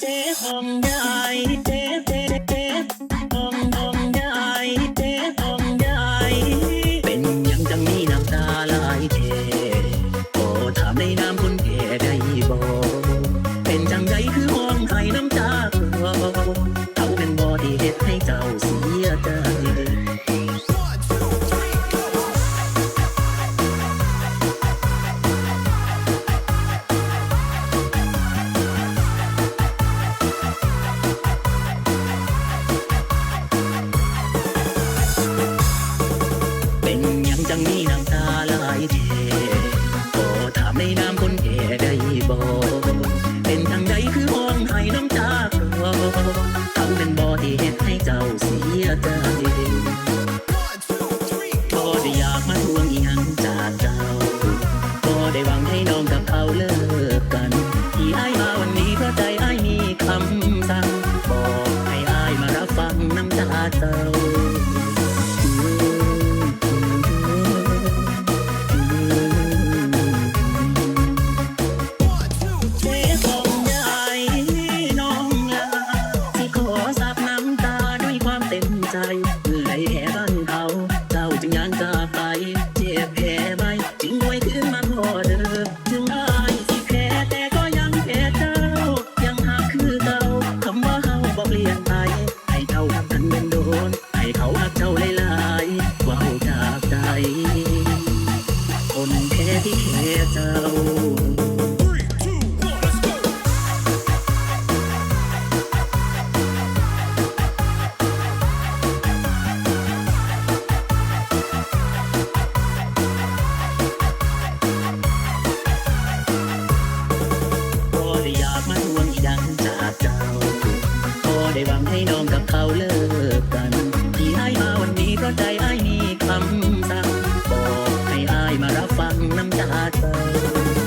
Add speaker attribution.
Speaker 1: เจ๊หอมได้เจ๊เจ๊เจ๊หอมหอมได้เจ๊หอมได้เป็นยังจังมีน้ำตาไหลเทโอ้ถามในนามคนแก่ได้บ่เป็นจังใดคือห้องไห้น้ำตาคลอเขาเป็นบ่ที่เฮ็ดให้เจ้าเสียใจ เทโอ้ถามในนามคนแก่ได้บ่เป็นทางใดคือห้องให้น้ำตาเขาเขาเป็นบ่ที่เฮ็ดให้เจ้าเสียใจ ใหร่แห่บ้านเขาเจ้าจึงยังจากไป เจ็บแผลไหมจึงไว้ขึ้นมาขอเดิมถึงอายสิแพ้แต่ก็ยังแพ้เจ้า ยังหักคือเก่าคำว่าเฮาบ่เปลี่ยนไป ให้เจ้าทำกันเป็นโดน ให้เขาหักเจ้าหลายๆเว้าจากใจ คนแค่ที่แค่เจ้า รับ